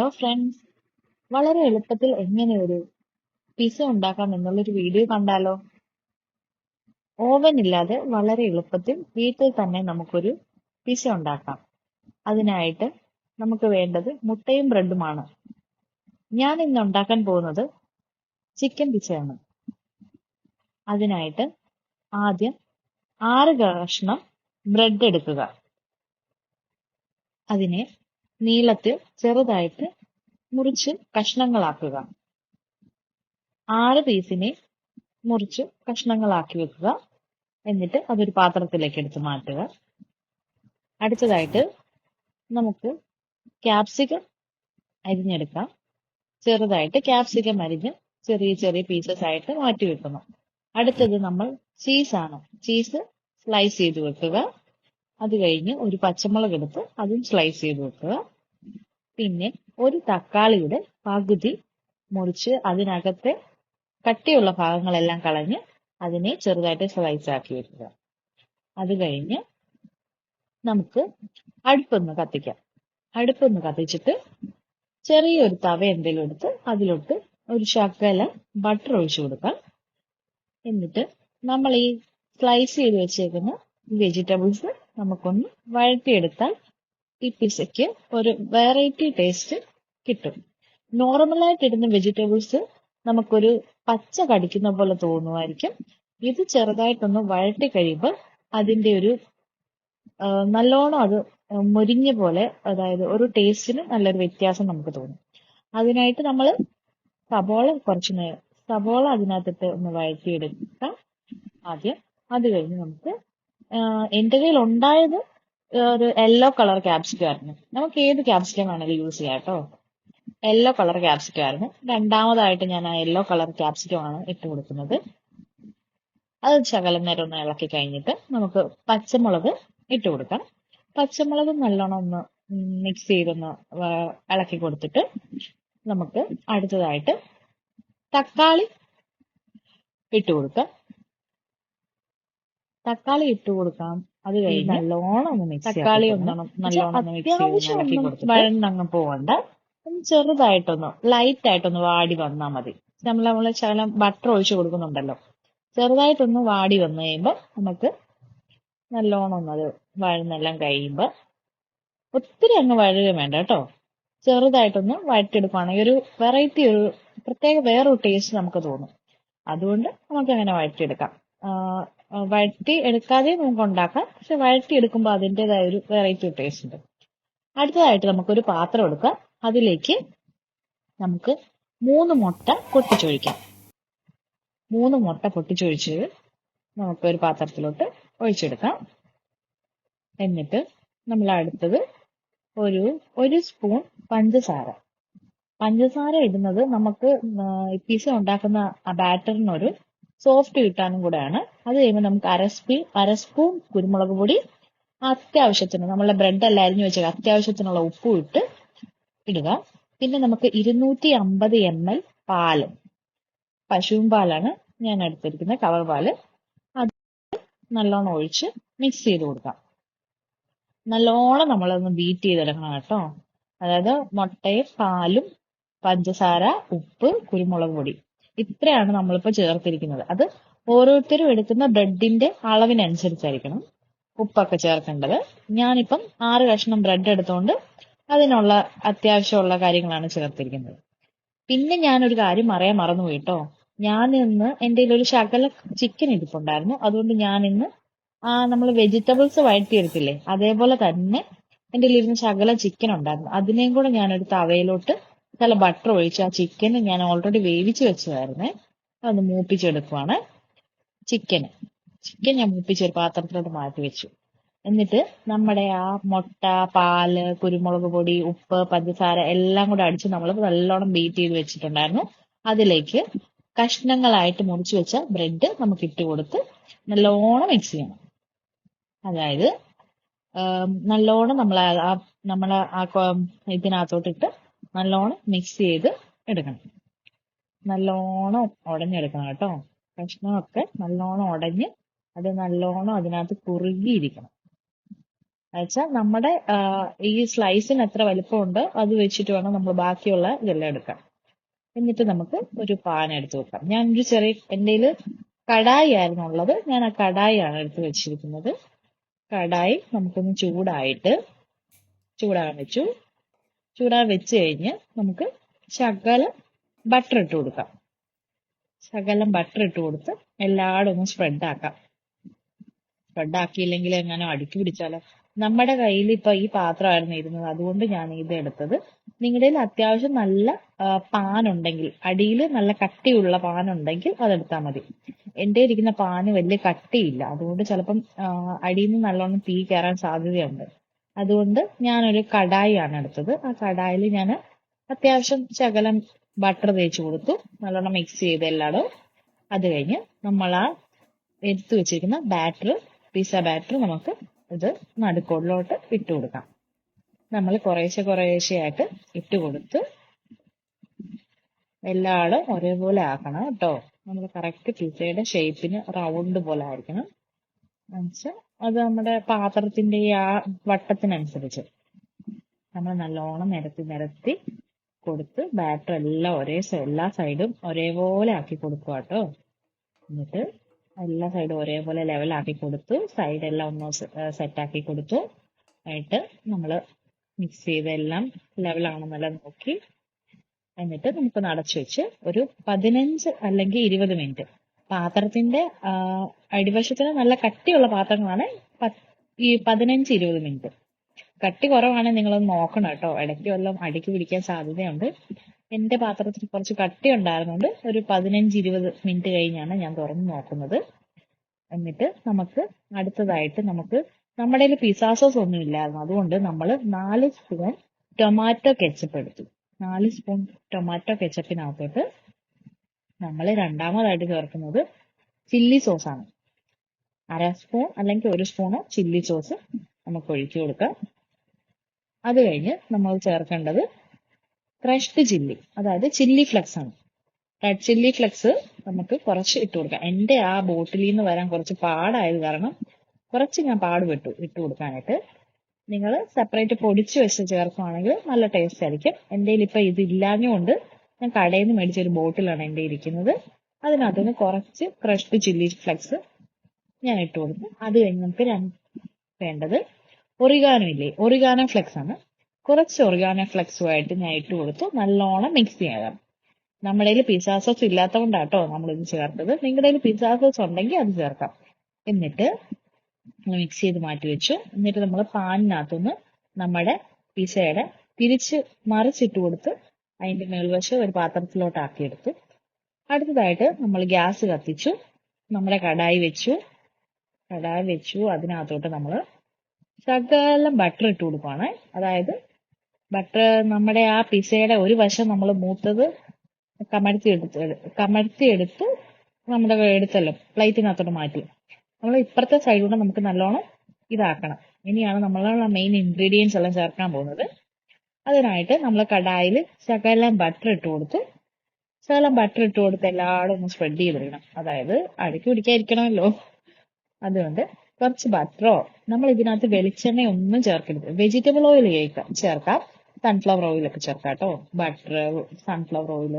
Hello friends വളരെ എളുപ്പത്തിൽ എങ്ങനെ ഒരു പിസ ഉണ്ടാക്കാം എന്നുള്ളൊരു വീഡിയോ കണ്ടാലോ? ഓവൻ ഇല്ലാതെ വളരെ എളുപ്പത്തിൽ വീട്ടിൽ തന്നെ നമുക്കൊരു പിസ ഉണ്ടാക്കാം. അതിനായിട്ട് നമുക്ക് വേണ്ടത് മുട്ടയും ബ്രെഡുമാണ്. ഞാൻ ഇന്ന് ഉണ്ടാക്കാൻ പോകുന്നത് ചിക്കൻ പിസയാണ് അതിനായിട്ട് ആദ്യം ആറ് കഷ്ണം ബ്രെഡ് എടുക്കുക. അതിനെ നീളത്തിൽ ചെറുതായിട്ട് മുറിച്ച് കഷ്ണങ്ങളാക്കുക. ആറ് പീസിനെ മുറിച്ച് കഷ്ണങ്ങളാക്കി വെക്കുക. എന്നിട്ട് അതൊരു പാത്രത്തിലേക്ക് എടുത്ത് മാറ്റുക. അടുത്തതായിട്ട് നമുക്ക് ക്യാപ്സിക്കം അരിഞ്ഞെടുക്കാം. ചെറുതായിട്ട് ക്യാപ്സിക്കം അരിഞ്ഞ് ചെറിയ ചെറിയ പീസസ് ആയിട്ട് മാറ്റി വെക്കുന്നു അടുത്തത് നമ്മൾ ചീസാണ് ചീസ് സ്ലൈസ് ചെയ്ത് വെക്കുക. അത് കഴിഞ്ഞ് ഒരു പച്ചമുളക് എടുത്ത് അതും സ്ലൈസ് ചെയ്ത് വെക്കുക. പിന്നെ ഒരു തക്കാളിയുടെ പകുതി മുറിച്ച് അതിനകത്തെ കട്ടിയുള്ള ഭാഗങ്ങളെല്ലാം കളഞ്ഞ് അതിനെ ചെറുതായിട്ട് സ്ലൈസ് ആക്കി വെക്കുക. അത് കഴിഞ്ഞ് നമുക്ക് അടുപ്പൊന്ന് കത്തിക്കാം. അടുപ്പൊന്ന് കത്തിച്ചിട്ട് ചെറിയൊരു തവ എന്തെങ്കിലും എടുത്ത് അതിലോട്ട് ഒരു ശകല ബട്ടർ ഒഴിച്ചു കൊടുക്കാം. എന്നിട്ട് നമ്മൾ ഈ സ്ലൈസ് ചെയ്ത് വെച്ചേക്കുന്ന വെജിറ്റബിൾസ് നമുക്കൊന്ന് വഴറ്റിയെടുത്താൽ ഈ പിസയ്ക്ക് ഒരു വെറൈറ്റി ടേസ്റ്റ് കിട്ടും. നോർമലായിട്ട് ഇടുന്ന വെജിറ്റബിൾസ് നമുക്കൊരു പച്ച കടിക്കുന്ന പോലെ തോന്നുമായിരിക്കും. ഇത് ചെറുതായിട്ടൊന്ന് വഴട്ടി കഴിയുമ്പോൾ അതിന്റെ ഒരു നല്ലോണം അത് മുരിഞ്ഞ പോലെ അതായത് ഒരു ടേസ്റ്റിന് നല്ലൊരു വ്യത്യാസം നമുക്ക് തോന്നും. അതിനായിട്ട് നമ്മൾ സബോള കുറച്ച് നേരം സബോള അതിനകത്തിട്ട് ഒന്ന് വഴറ്റിയെടുക്കാം. ആദ്യം അത് കഴിഞ്ഞ് നമുക്ക് എന്റെ കയ്യിൽ ഉണ്ടായത് ഒരു യെല്ലോ കളർ ക്യാപ്സിക്കം ആയിരുന്നു നമുക്ക് ഏത് ക്യാപ്സിക്കം വേണമെങ്കിലും യൂസ് ചെയ്യാം കേട്ടോ. യെല്ലോ കളർ ക്യാപ്സിക്കം ആയിരുന്നു രണ്ടാമതായിട്ട് ഞാൻ ആ യെല്ലോ കളർ ക്യാപ്സിക്കം ആണ് ഇട്ട് കൊടുക്കുന്നത്. അത് ശകലം നേരം ഒന്ന് ഇളക്കി കഴിഞ്ഞിട്ട് നമുക്ക് പച്ചമുളക് ഇട്ട് കൊടുക്കാം പച്ചമുളക് നല്ലോണം ഒന്ന് മിക്സ് ചെയ്തൊന്ന് ഇളക്കി കൊടുത്തിട്ട് നമുക്ക് അടുത്തതായിട്ട് തക്കാളി ഇട്ട് കൊടുക്കാം. തക്കാളി ഇട്ട് കൊടുക്കാം. അത് കഴിഞ്ഞ് നല്ലോണം ഒന്ന് മിക്സ് തക്കാളി ഒന്നണം നല്ലോണം ഒന്ന് മിക്സ് ചെയ്ത് വഴന്നങ്ങ് പോവണ്ട. ചെറുതായിട്ടൊന്ന് ലൈറ്റ് ആയിട്ടൊന്ന് വാടി വന്നാൽ മതി. നമ്മൾ നമ്മൾ ശകലം ബട്ടർ ഒഴിച്ചു കൊടുക്കുന്നുണ്ടല്ലോ. ചെറുതായിട്ടൊന്ന് വാടി വന്നു കഴിയുമ്പോൾ നമുക്ക് നല്ലോണം ഒന്ന് അത് വഴന്നെല്ലാം കഴിയുമ്പോൾ ഒത്തിരി അങ്ങ് വഴുക വേണ്ട കേട്ടോ. ചെറുതായിട്ടൊന്ന് വഴറ്റിയെടുക്കുകയാണെങ്കിൽ ഒരു വെറൈറ്റി ഒരു പ്രത്യേക വേറൊരു ടേസ്റ്റ് നമുക്ക് തോന്നും. അതുകൊണ്ട് നമുക്ക് അങ്ങനെ വഴറ്റിയെടുക്കാം വഴറ്റി എടുക്കാതെ നമുക്ക് ഉണ്ടാക്കാം. പക്ഷെ വഴറ്റി എടുക്കുമ്പോൾ അതിന്റെതായ ഒരു വെറൈറ്റി ടേസ്റ്റ് ഉണ്ട്. അടുത്തതായിട്ട് നമുക്കൊരു പാത്രം എടുക്കാം. അതിലേക്ക് നമുക്ക് മൂന്ന് മുട്ട പൊട്ടിച്ചൊഴിക്കാം. മൂന്ന് മുട്ട പൊട്ടിച്ചൊഴിച്ച് നമുക്ക് ഒരു പാത്രത്തിലോട്ട് ഒഴിച്ചെടുക്കാം. എന്നിട്ട് നമ്മൾ അടുത്തത് ഒരു ഒരു സ്പൂൺ പഞ്ചസാര. പഞ്ചസാര ഇടുന്നത് നമുക്ക് പിസ ഉണ്ടാക്കുന്ന ബാറ്ററിനൊരു സോഫ്റ്റ് കിട്ടാനും കൂടെയാണ്. അത് കഴിയുമ്പോൾ നമുക്ക് അരസ്പി അരസ്പൂൺ കുരുമുളക് പൊടി അത്യാവശ്യത്തിന് നമ്മളെ ബ്രെഡ് എല്ലാം അരിഞ്ഞു വെച്ച അത്യാവശ്യത്തിനുള്ള ഉപ്പും ഇട്ട് ഇടുക. പിന്നെ നമുക്ക് ഇരുന്നൂറ്റി അമ്പത് എം എൽ പാൽ. പശുവും പാലാണ് ഞാൻ എടുത്തിരിക്കുന്നത് കവർ പാൽ. അത് നല്ലോണം ഒഴിച്ച് മിക്സ് ചെയ്ത് കൊടുക്കാം. നല്ലോണം നമ്മളൊന്ന് ബീറ്റ് ചെയ്തെടുക്കണം കേട്ടോ. അതായത് മുട്ടയും പാലും പഞ്ചസാര ഉപ്പ് കുരുമുളക് പൊടി. ഇത്രയാണ് നമ്മളിപ്പോ ചേർത്തിരിക്കുന്നത്. അത് ഓരോരുത്തരും എടുക്കുന്ന ബ്രെഡിന്റെ അളവിനനുസരിച്ചായിരിക്കണം ഉപ്പൊക്കെ ചേർക്കേണ്ടത്. ഞാനിപ്പം ആറ് കഷ്ണം ബ്രെഡ് എടുത്തുകൊണ്ട് അതിനുള്ള അത്യാവശ്യമുള്ള കാര്യങ്ങളാണ് ചേർത്തിരിക്കുന്നത്. പിന്നെ ഞാനൊരു കാര്യം അറിയാൻ മറന്നു കേട്ടോ ഞാൻ ഇന്ന് എന്റെ ഒരു ശകല ചിക്കൻ ഇരിപ്പുണ്ടായിരുന്നു. അതുകൊണ്ട് ഞാൻ ഇന്ന് ആ നമ്മൾ വെജിറ്റബിൾസ് വഴറ്റിയെടുത്തില്ലേ? അതേപോലെ തന്നെ എന്റെ ഇരുന്ന് ശകല ചിക്കൻ ഉണ്ടായിരുന്നു. അതിനെയും കൂടെ ഞാനൊരു തവയിലോട്ട് നല്ല ബട്ടർ ഒഴിച്ച് ആ ചിക്കൻ ഞാൻ ഓൾറെഡി വേവിച്ച് വെച്ചതായിരുന്നേ. അതൊന്ന് മൂപ്പിച്ചെടുക്കുവാണ്. ചിക്കൻ ചിക്കൻ ഞാൻ മൂപ്പിച്ച് ഒരു പാത്രത്തിലോട്ട് മാറ്റി വെച്ചു. എന്നിട്ട് നമ്മുടെ ആ മുട്ട പാൽ കുരുമുളക് പൊടി ഉപ്പ് പഞ്ചസാര എല്ലാം കൂടെ അടിച്ച് നമ്മൾ നല്ലോണം ബീറ്റ് ചെയ്ത് വെച്ചിട്ടുണ്ടായിരുന്നു. അതിലേക്ക് കഷ്ണങ്ങളായിട്ട് മുറിച്ചു വെച്ച ബ്രെഡ് നമുക്ക് ഇട്ട് കൊടുത്ത് നല്ലോണം മിക്സ് ചെയ്യണം. അതായത് നല്ലോണം നമ്മൾ നമ്മൾ ആ ഇതിനകത്തോട്ടിട്ട് നല്ലോണം മിക്സ് ചെയ്ത് എടുക്കണം. നല്ലോണം ഉടഞ്ഞെടുക്കണം കേട്ടോ. കഷ്ണമൊക്കെ നല്ലോണം ഉടഞ്ഞ് അത് നല്ലോണം അതിനകത്ത് കുറുകിയിരിക്കണം. എന്നുവെച്ചാൽ നമ്മുടെ ഈ സ്ലൈസിന് എത്ര വലിപ്പമുണ്ട് അത് വെച്ചിട്ട് വേണം നമ്മൾ ബാക്കിയുള്ള ഇതെല്ലാം എടുക്കാൻ. എന്നിട്ട് നമുക്ക് ഒരു പാൻ എടുത്ത് വെക്കാം. ഞാൻ ഒരു ചെറിയ എന്റെ കടായി ആയിരുന്നു ഉള്ളത്. ഞാൻ ആ കടായിയാണ് എടുത്ത് വെച്ചിരിക്കുന്നത്. കടായി നമുക്കൊന്ന് ചൂടായിട്ട് ചൂടാകാൻ വെച്ചു. ചൂടാൻ വെച്ച് കഴിഞ്ഞ് നമുക്ക് ശകലം ബട്ടർ ഇട്ട് കൊടുക്കാം. ശകലം ബട്ടർ ഇട്ട് കൊടുത്ത് എല്ലായിടും ഒന്ന് സ്പ്രെഡ് ആക്കാം. സ്പ്രെഡ് ആക്കിയില്ലെങ്കിൽ എങ്ങനെ അടുക്കി പിടിച്ചാലോ? നമ്മുടെ കയ്യിൽ ഇപ്പൊ ഈ പാത്രമായിരുന്നു ഇരുന്നത്. അതുകൊണ്ട് ഞാൻ ഇത് എടുത്തത്. നിങ്ങളുടെ കയ്യിൽ അത്യാവശ്യം നല്ല പാൻ ഉണ്ടെങ്കിൽ അടിയിൽ നല്ല കട്ടിയുള്ള പാൻ ഉണ്ടെങ്കിൽ അതെടുത്താൽ മതി. എന്റെ ഇരിക്കുന്ന പാന് വലിയ കട്ടിയില്ല. അതുകൊണ്ട് ചിലപ്പം അടിയിൽ നിന്ന് നല്ലോണം തീ കയറാൻ സാധ്യതയുണ്ട്. അതുകൊണ്ട് ഞാനൊരു കടായിയാണ് എടുത്തത്. ആ കടായിൽ ഞാൻ അത്യാവശ്യം ശകലം ബട്ടർ തേച്ച് കൊടുത്തു. നല്ലോണം മിക്സ് ചെയ്ത് എല്ലായിടും അത് കഴിഞ്ഞ് നമ്മൾ ആ എടുത്തു വെച്ചിരിക്കുന്ന ബാറ്റർ പിസ ബാറ്റർ നമുക്ക് ഇത് നടുക്കോളിലോട്ട് ഇട്ട് കൊടുക്കാം. നമ്മൾ കുറേശ്ശെ കുറേശ്ശെ ആയിട്ട് ഇട്ട് കൊടുത്ത് എല്ലാടും ഒരേപോലെ ആക്കണം കേട്ടോ. നമ്മൾ കറക്റ്റ് പിസയുടെ ഷേപ്പിന് റൗണ്ട് പോലെ ആയിരിക്കണം. എന്നുവെച്ചാൽ അത് നമ്മുടെ പാത്രത്തിന്റെ ആ വട്ടത്തിനനുസരിച്ച്. നമ്മൾ നല്ലോണം നിരത്തി നിരത്തി കൊടുത്ത് ബാറ്റർ എല്ലാം ഒരേ എല്ലാ സൈഡും ഒരേപോലെ ആക്കി കൊടുക്കുക കേട്ടോ. എന്നിട്ട് എല്ലാ സൈഡും ഒരേപോലെ ലെവലാക്കി കൊടുത്തു സൈഡെല്ലാം ഒന്ന് സെറ്റ് ആക്കി കൊടുത്തു. എന്നിട്ട് നമ്മൾ മിക്സ് ചെയ്തെല്ലാം ലെവലാണെന്നെല്ലാം നോക്കി. എന്നിട്ട് നമുക്ക് നടച്ചു വെച്ച് ഒരു പതിനഞ്ച് അല്ലെങ്കിൽ ഇരുപത് മിനിറ്റ് പാത്രത്തിന്റെ അടിവശത്തിന് നല്ല കട്ടിയുള്ള പാത്രങ്ങളാണ് ഈ പതിനഞ്ച് ഇരുപത് മിനിറ്റ്. കട്ടി കുറവാണെങ്കിൽ നിങ്ങളൊന്ന് നോക്കണം കേട്ടോ. ഇടയ്ക്ക് വല്ലതും അടിക്ക് പിടിക്കാൻ സാധ്യതയുണ്ട്. എന്റെ പാത്രത്തിൽ കുറച്ച് കട്ടി ഉണ്ടായിരുന്നുകൊണ്ട് ഒരു പതിനഞ്ച് ഇരുപത് മിനിറ്റ് കഴിഞ്ഞാണ് ഞാൻ തുറന്ന് നോക്കുന്നത്. എന്നിട്ട് നമുക്ക് അടുത്തതായിട്ട് നമുക്ക് നമ്മുടെ കയ്യിൽ പിസ്സ സോസ് ഒന്നും ഇല്ലായിരുന്നു. അതുകൊണ്ട് നമ്മൾ നാല് സ്പൂൺ ടൊമാറ്റോ കെച്ചപ്പ് എടുത്തു. നാല് സ്പൂൺ ടൊമാറ്റോ കെച്ചപ്പിനകത്തോട്ട് നമ്മൾ രണ്ടാമതായിട്ട് ചേർക്കുന്നത് ചില്ലി സോസ് ആണ്. അര സ്പൂൺ അല്ലെങ്കിൽ ഒരു സ്പൂണ് ചില്ലി സോസ് നമുക്ക് ഒഴിച്ചു കൊടുക്കാം. അത് കഴിഞ്ഞ് നമ്മൾ ചേർക്കേണ്ടത് ക്രഷ്ഡ് ചില്ലി അതായത് ചില്ലി ഫ്ലെക്സ് ആണ്. റെഡ് ചില്ലി ഫ്ലെക്സ് നമുക്ക് കുറച്ച് ഇട്ട് കൊടുക്കാം. എന്റെ ആ ബോട്ടിലിൽ നിന്ന് വരാൻ കുറച്ച് പാടായത് കാരണം കുറച്ച് ഞാൻ പാട് പാടുപെട്ടു ഇട്ട് കൊടുക്കാനായിട്ട്. നിങ്ങൾ സെപ്പറേറ്റ് പൊടിച്ച് വെച്ച് ചേർക്കുകയാണെങ്കിൽ നല്ല ടേസ്റ്റ് ആയിരിക്കും. എന്റെ ഇപ്പൊ ഇത് ഇല്ലാഞ്ഞുകൊണ്ട് ഞാൻ കടയിൽ നിന്ന് മേടിച്ച ഒരു ബോട്ടിലാണ് എന്റെ ഇരിക്കുന്നത്. അതിനകത്ത് നിന്ന് കുറച്ച് ക്രഷ്ഡ് ചില്ലി ഫ്ലെക്സ് ഞാൻ ഇട്ട് കൊടുത്തു. അത് കഴിഞ്ഞ് നമുക്ക് വേണ്ടത് ഒറിഗാനോ ഇല്ലേ? ഒറിഗാനോ ഫ്ലെക്സ് ആണ്. കുറച്ച് ഒറിഗാനോ ഫ്ലെക്സുമായിട്ട് ഞാൻ ഇട്ട് കൊടുത്തു. നല്ലോണം മിക്സ് ചെയ്യണം നമ്മുടെ കയ്യിൽ പിസ്സ സോസ് ഇല്ലാത്തതുകൊണ്ടാട്ടോ ഇത് ചേർത്തത്. നിങ്ങളുടെ കയ്യിൽ പിസ്സ സോസ് ഉണ്ടെങ്കിൽ അത് ചേർക്കാം. എന്നിട്ട് മിക്സ് ചെയ്ത് മാറ്റി വെച്ചു. എന്നിട്ട് നമ്മൾ പാനിനകത്തുനിന്ന് നമ്മുടെ പിസയുടെ തിരിച്ച് മറിച്ചിട്ട് കൊടുത്ത് അതിന്റെ മേൽവശം ഒരു പാത്രത്തിലോട്ട് ആക്കിയെടുത്തു അടുത്തതായിട്ട് നമ്മൾ ഗ്യാസ് കത്തിച്ചു നമ്മുടെ കടായി വെച്ചു. കടായി വെച്ചു അതിനകത്തോട്ട് നമ്മൾ ശകലം ബട്ടർ ഇട്ട് കൊടുക്കുവാണ്. അതായത് ബട്ടർ നമ്മുടെ ആ പിസയുടെ ഒരു വശം നമ്മൾ മൂത്തത് കമഴ്ത്തി എടുത്ത് കമഴ്ത്തി എടുത്ത് നമ്മുടെ എടുത്തല്ലോ പ്ലേറ്റിനകത്തോട്ട് മാറ്റി. നമ്മൾ ഇപ്പുറത്തെ സൈഡിലൂടെ നമുക്ക് നല്ലോണം ഇതാക്കണം. ഇനിയാണ് നമ്മൾ മെയിൻ ഇൻഗ്രീഡിയൻസ് എല്ലാം ചേർക്കാൻ പോകുന്നത്. അതിനായിട്ട് നമ്മൾ കടായിൽ ശകലം ബട്ടർ ഇട്ട് കൊടുത്ത് ശകലം ബട്ടർ ഇട്ട് കൊടുത്ത് എല്ലാവരും ഒന്ന് സ്പ്രെഡ് ചെയ്തിടണം. അതായത് അടുക്കി പിടിക്കാതിരിക്കണമല്ലോ. അതുകൊണ്ട് കുറച്ച് ബട്ടറോ നമ്മൾ ഇതിനകത്ത് വെളിച്ചെണ്ണ ഒന്നും ചേർക്കരുത്. വെജിറ്റബിൾ ഓയിൽ ചേർക്കാം. സൺഫ്ലവർ ഓയിലൊക്കെ ചേർക്കാം കേട്ടോ. ബട്ടർ സൺഫ്ലവർ ഓയിൽ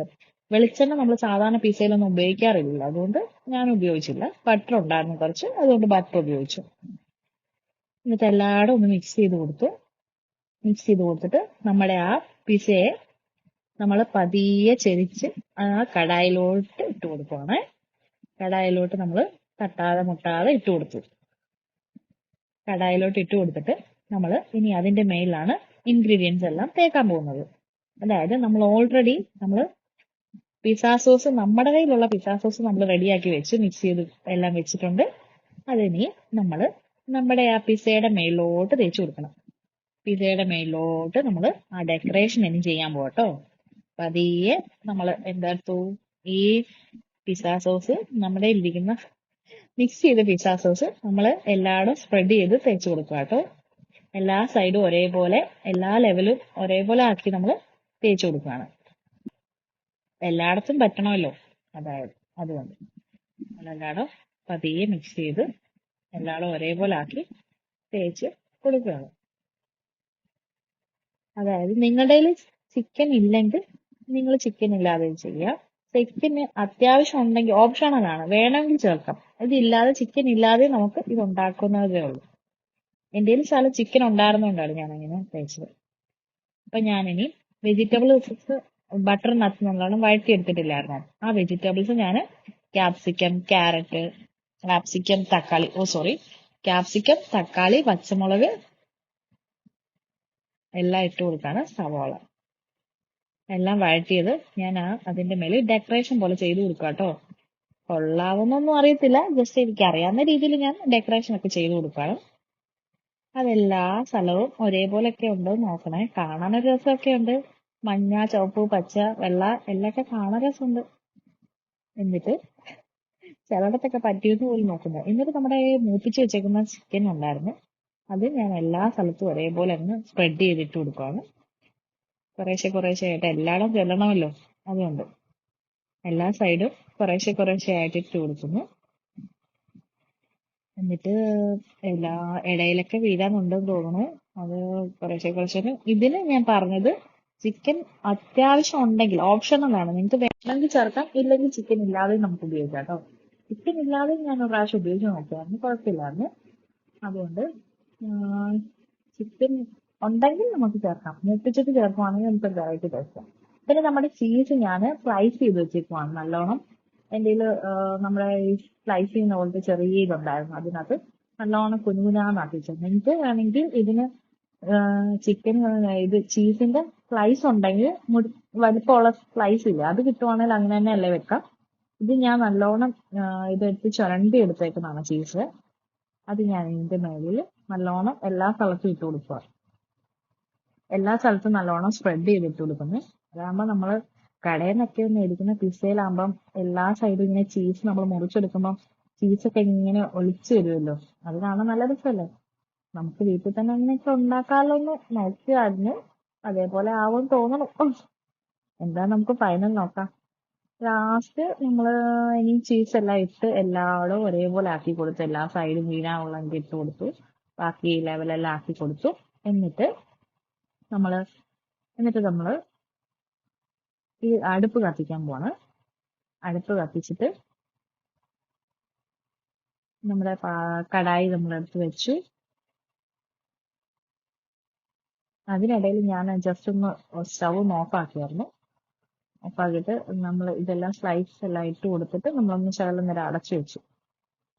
വെളിച്ചെണ്ണ നമ്മൾ സാധാരണ പിസയിലൊന്നും ഉപയോഗിക്കാറില്ല അതുകൊണ്ട് ഞാൻ ഉപയോഗിച്ചില്ല. ബട്ടർ ഉണ്ടായിരുന്നു കുറച്ച്. അതുകൊണ്ട് ബട്ടർ ഉപയോഗിച്ചു. എന്നിട്ട് എല്ലാവരും ഒന്ന് മിക്സ് ചെയ്ത് കൊടുത്തു. മിക്സ് ചെയ്ത് കൊടുത്തിട്ട് നമ്മുടെ ആ പിസയെ നമ്മൾ പതിയെ ചെരിച്ച് ആ കടായിലോട്ട് ഇട്ട് കൊടുക്കുവാണ്. കടായിലോട്ട് നമ്മൾ തട്ടാതെ മുട്ടാതെ ഇട്ട് കൊടുത്തു. കടായിലോട്ട് ഇട്ട് കൊടുത്തിട്ട് നമ്മൾ ഇനി അതിന്റെ മേലിലാണ് ഇൻഗ്രീഡിയൻസ് എല്ലാം തേക്കാൻ പോകുന്നത്. അതായത് നമ്മൾ ഓൾറെഡി നമ്മൾ പിസ്സ സോസ് നമ്മുടെ കയ്യിലുള്ള പിസ്സ സോസ് നമ്മൾ റെഡിയാക്കി വെച്ച് മിക്സ് ചെയ്ത് എല്ലാം വെച്ചിട്ടുണ്ട്. അതിനി നമ്മൾ നമ്മുടെ ആ പിസയുടെ മേലോട്ട് തേച്ച് കൊടുക്കണം. പിസയുടെ മേലോട്ട് നമ്മൾ ആ ഡെക്കറേഷൻ ഇനി ചെയ്യാൻ പോകട്ടോ പതിയെ നമ്മൾ എന്തെടുത്തു ഈ പിസ്സ സോസ് നമ്മുടെ ഇരിക്കുന്ന മിക്സ് ചെയ്ത പിസ്സ സോസ് നമ്മൾ എല്ലായിടും സ്പ്രെഡ് ചെയ്ത് തേച്ച് കൊടുക്കുക കേട്ടോ എല്ലാ സൈഡും ഒരേപോലെ എല്ലാ ലെവലും ഒരേപോലെ ആക്കി നമ്മൾ തേച്ച് കൊടുക്കുകയാണ് എല്ലായിടത്തും പറ്റണമല്ലോ. അതായത് അതുകൊണ്ട്. നമ്മളെല്ലായിടും പതിയെ മിക്സ് ചെയ്ത് എല്ലായിടും ഒരേപോലെ ആക്കി തേച്ച് കൊടുക്കുകയാണ് അതായത് നിങ്ങളുടെ കയ്യിൽ ചിക്കൻ ഇല്ലെങ്കിൽ നിങ്ങൾ ചിക്കൻ ഇല്ലാതെ ചെയ്യാം ചിക്കന് അത്യാവശ്യം ഉണ്ടെങ്കിൽ ഓപ്ഷണൽ ആണ്. വേണമെങ്കിൽ ചേർക്കാം. ഇതില്ലാതെ ചിക്കൻ ഇല്ലാതെ നമുക്ക് ഇത് ഉണ്ടാക്കുന്നതേ ഉള്ളൂ. എന്റെ കയ്യിൽ ചിക്കൻ ഉണ്ടായിരുന്നുകൊണ്ടാണ് ഞാൻ അങ്ങനെ തേച്ചത്. അപ്പൊ ഞാനിനി വെജിറ്റബിൾസ് ബട്ടർ നട്ട്സ് നല്ലോണം വഴറ്റിയെടുത്തിട്ടില്ലായിരുന്നു. ആ വെജിറ്റബിൾസ് ഞാൻ ക്യാപ്സിക്കം ക്യാരറ്റ് ക്യാപ്സിക്കം തക്കാളി. ഓ സോറി ക്യാപ്സിക്കം തക്കാളി പച്ചമുളക് എല്ലാം ഇട്ട് കൊടുക്കാണ് സവാള. എല്ലാം വഴറ്റിയത് ഞാൻ ആ അതിന്റെ മേലെ ഡെക്കറേഷൻ പോലെ ചെയ്ത് കൊടുക്കുക കേട്ടോ. കൊള്ളാവുന്നൊന്നും അറിയത്തില്ല. ജസ്റ്റ് എനിക്ക് അറിയാവുന്ന രീതിയിൽ ഞാൻ ഡെക്കറേഷൻ ഒക്കെ ചെയ്ത് കൊടുക്കുകയാണ്. അതെല്ലാ സ്ഥലവും ഒരേപോലെയൊക്കെ ഉണ്ടോ നോക്കണേ. കാണാൻ ഒരു രസമൊക്കെ ഉണ്ട്. മഞ്ഞ ചുവപ്പ് പച്ച വെള്ള എല്ലൊക്കെ കാണാൻ രസമുണ്ട്. എന്നിട്ട് ചിലയിടത്തൊക്കെ പറ്റിയെന്ന് പോലും നോക്കുന്നത് എന്നിട്ട് നമ്മുടെ മൂപ്പിച്ച് വെച്ചേക്കുന്ന ചിക്കൻ ഉണ്ടായിരുന്നു. അത് ഞാൻ എല്ലാ സ്ഥലത്തും ഒരേപോലെ അങ്ങ് സ്പ്രെഡ് ചെയ്തിട്ട് കൊടുക്കുകയാണ് കുറേശ്ശെ കുറേശ്ശെ ആയിട്ട് എല്ലായിടം ചെല്ലണമല്ലോ അതുകൊണ്ട്. എല്ലാ സൈഡും കുറേശ്ശെ കുറേശ്ശെ ആയിട്ട് ഇട്ട് കൊടുക്കുന്നു. എന്നിട്ട് എല്ലാ ഇടയിലൊക്കെ വീഴാനുണ്ടെന്ന് തോന്നുന്നു. അത് കുറേശ്ശെ കുറേശ്ശെ ഇതിന് ഞാൻ പറഞ്ഞത് ചിക്കൻ അത്യാവശ്യം ഉണ്ടെങ്കിൽ ഓപ്ഷണലാണ് നിങ്ങൾക്ക് വേണമെങ്കിൽ ചേർക്കാം ഇല്ലെങ്കിൽ ചിക്കൻ ഇല്ലാതെ നമുക്ക് ഉപയോഗിക്കാം കേട്ടോ. ചിക്കൻ ഇല്ലാതെ ഞാൻ ഒരു പ്രാവശ്യം ഉപയോഗിച്ച് നോക്കിയായിരുന്നു കുഴപ്പമില്ലായിരുന്നു അതുകൊണ്ട് ചിക്കൻ ഉണ്ടെങ്കിൽ നമുക്ക് ചേർക്കാം. മൂപ്പിച്ചിട്ട് ചേർക്കുവാണെങ്കിൽ നമുക്ക് വെറൈറ്റി ടേസ്റ്റ് പിന്നെ നമ്മുടെ ചീസ് ഞാൻ സ്ലൈസ് ചെയ്ത് വെച്ചേക്കുവാണ് നല്ലോണം. എന്റെ നമ്മുടെ ഈ സ്ലൈസ് ചെയ്യുന്ന പോലത്തെ ചെറിയ ഇതുണ്ടായിരുന്നു. അതിനകത്ത് നല്ലോണം കുനുകുനാന്നാക്കി വെച്ചത്. നിങ്ങൾക്ക് വേണമെങ്കിൽ ഇതിന് ചിക്കൻ ഇത് ചീസിന്റെ സ്ലൈസ് ഉണ്ടെങ്കിൽ വലിപ്പമുള്ള സ്ലൈസ് ഇല്ല? അത് കിട്ടുവാണെങ്കിൽ അങ്ങനെ തന്നെ അല്ലേ വെക്കാം. ഇത് ഞാൻ നല്ലോണം ഇതെടുത്ത് ചുരണ്ടി എടുത്തേക്കുന്നതാണ് ചീസ് അത് ഞാൻ ഇതിന്റെ മേളിൽ നല്ലോണം എല്ലാ സ്ഥലത്തും ഇട്ട് കൊടുക്കുക. എല്ലാ സ്ഥലത്തും നല്ലോണം സ്പ്രെഡ് ചെയ്തിട്ട് കൊടുക്കുന്നത് അതാകുമ്പോൾ നമ്മൾ കടയിൽ നിന്നൊക്കെ മേടിക്കുന്ന പിസയിലാകുമ്പം എല്ലാ സൈഡും ഇങ്ങനെ ചീസ് നമ്മൾ മുറിച്ചെടുക്കുമ്പോൾ ചീസൊക്കെ ഇങ്ങനെ ഒളിച്ചു വരുമല്ലോ അത് കാണാൻ നല്ല രസമല്ലേ നമുക്ക് വീട്ടിൽ തന്നെ അങ്ങനെയൊക്കെ ഉണ്ടാക്കാമല്ലോ എന്ന് നോക്കി അതിന് അതേപോലെ ആവും തോന്നണം. എന്താ നമുക്ക് ഫൈനൽ നോക്കാം. ലാസ്റ്റ് നമ്മൾ ഇനി ചീസ് എല്ലാം ഇട്ട് എല്ലാവരും ഒരേപോലെ ആക്കി കൊടുത്തു എല്ലാ സൈഡും വീഴാനുള്ള ഇട്ട് കൊടുത്തു ബാക്കി ലെവലെല്ലാം ആക്കി കൊടുത്തു. എന്നിട്ട് നമ്മൾ എന്നിട്ട് നമ്മൾ ഈ അടുപ്പ് കത്തിക്കാൻ പോവാണ്. അടുപ്പ് കത്തിച്ചിട്ട് നമ്മുടെ കടായി നമ്മളെടുത്ത് വെച്ചു. അതിനിടയിൽ ഞാൻ ജസ്റ്റ് ഒന്ന് സ്റ്റവ് ഒന്ന് ഓഫ് ആക്കിയായിരുന്നു. ഓഫ് ആക്കിയിട്ട് നമ്മൾ ഇതെല്ലാം സ്ലൈസ് എല്ലാം ഇട്ട് കൊടുത്തിട്ട് നമ്മളൊന്ന് ശകലം നേരം അടച്ചു വെച്ചു.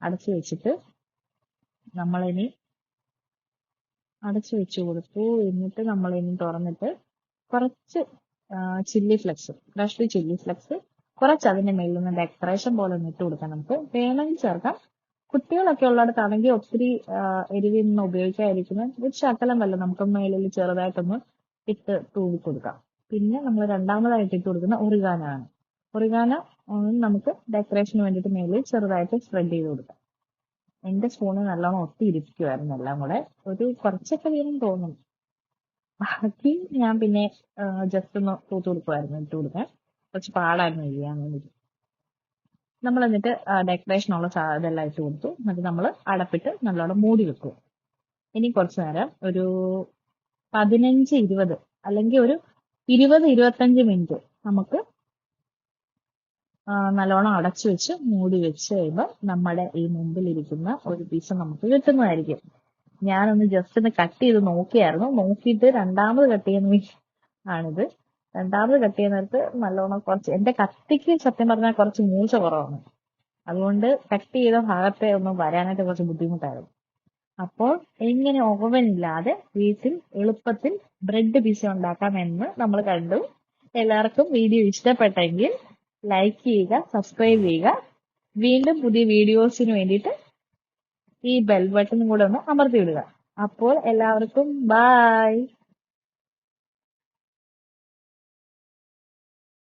അടച്ചു വെച്ചിട്ട് നമ്മളിനി അടച്ചു വെച്ചു കൊടുത്തു. എന്നിട്ട് നമ്മൾ ഇനി തുറന്നിട്ട് കുറച്ച് chilli flakes freshly chilli flakes കുറച്ച് അതിന്റെ മേളിൽ നിന്ന് ഡെക്കറേഷൻ പോലെ ഒന്ന് ഇട്ട് കൊടുക്കാം നമുക്ക്. വേണമെങ്കിൽ ചേർക്കാം. കുട്ടികളൊക്കെ ഉള്ളിടത്താണെങ്കിൽ ഒത്തിരി എരിവിൽ നിന്ന് ഉപയോഗിക്കാതിരിക്കുന്ന ഒരു ശകലം വല്ല നമുക്ക് മേളിൽ ചെറുതായിട്ടൊന്ന് ഇട്ട് തൂവി കൊടുക്കാം. പിന്നെ നമ്മൾ രണ്ടാമതായിട്ട് ഇട്ട് കൊടുക്കുന്ന ഒറിഗാനാണ് ഒറിഗാന നമുക്ക് ഡെക്കറേഷന് വേണ്ടിയിട്ട് മേളിൽ ചെറുതായിട്ട് സ്പ്രെഡ് ചെയ്ത് കൊടുക്കാം. എന്റെ സ്പൂണ് നല്ലോണം ഒട്ടി ഇരിക്കുമായിരുന്നു എല്ലാം കൂടെ. ഒരു കുറച്ചൊക്കെ വീണം തോന്നും. ബാക്കി ഞാൻ പിന്നെ ജസ്റ്റ് ഒന്ന് തൂത്ത് കൊടുക്കുമായിരുന്നു ഇട്ട് കൊടുക്കാൻ. കുറച്ച് പാടായിരുന്നു ചെയ്യാൻ വേണ്ടിയിട്ട്. നമ്മൾ എന്നിട്ട് ഡെക്കറേഷനുള്ള ഇതെല്ലാം ഇട്ട് കൊടുത്തു. എന്നിട്ട് നമ്മൾ അടപ്പിട്ട് നല്ലോണം മൂടി വെക്കും. ഇനി കുറച്ച് നേരം ഒരു പതിനഞ്ച് ഇരുപത് അല്ലെങ്കിൽ ഒരു ഇരുപത് ഇരുപത്തഞ്ച് മിനിറ്റ് നമുക്ക് നല്ലോണം അടച്ചു വെച്ച് മൂടി വെച്ച് കഴിയുമ്പോൾ നമ്മുടെ ഈ മുമ്പിലിരിക്കുന്ന ഒരു പീസ് നമുക്ക് കിട്ടുന്നതായിരിക്കും. ഞാനൊന്ന് ജസ്റ്റ് ഒന്ന് കട്ട് ചെയ്ത് നോക്കിയായിരുന്നു. നോക്കിയിട്ട് രണ്ടാമത് കട്ട് ചെയ്യുന്ന ആണിത്. രണ്ടാമത് കട്ട് ചെയ്യുന്നിടത്ത് നല്ലോണം കുറച്ച് എന്റെ കത്തിക്ക് സത്യം പറഞ്ഞാൽ കുറച്ച് മൂച്ച കുറവാണ്. അതുകൊണ്ട് കട്ട് ചെയ്ത ഭാഗത്തെ ഒന്നും വരാനായിട്ട് കുറച്ച് ബുദ്ധിമുട്ടായിരുന്നു. അപ്പോൾ എങ്ങനെ ഓവൻ ഇല്ലാതെ വീട്ടിൽ എളുപ്പത്തിൽ ബ്രെഡ് പിസ ഉണ്ടാക്കാമെന്ന് നമ്മൾ കണ്ടു. എല്ലാവർക്കും വീഡിയോ ഇഷ്ടപ്പെട്ടെങ്കിൽ ലൈക്ക് ചെയ്യുക സബ്സ്ക്രൈബ് ചെയ്യുക. വീണ്ടും പുതിയ വീഡിയോസിന് വേണ്ടിയിട്ട് ഈ ബെൽ ബട്ടൺ കൂടെ ഒന്ന് അമർത്തി വിടുക അപ്പോൾ എല്ലാവർക്കും ബായ്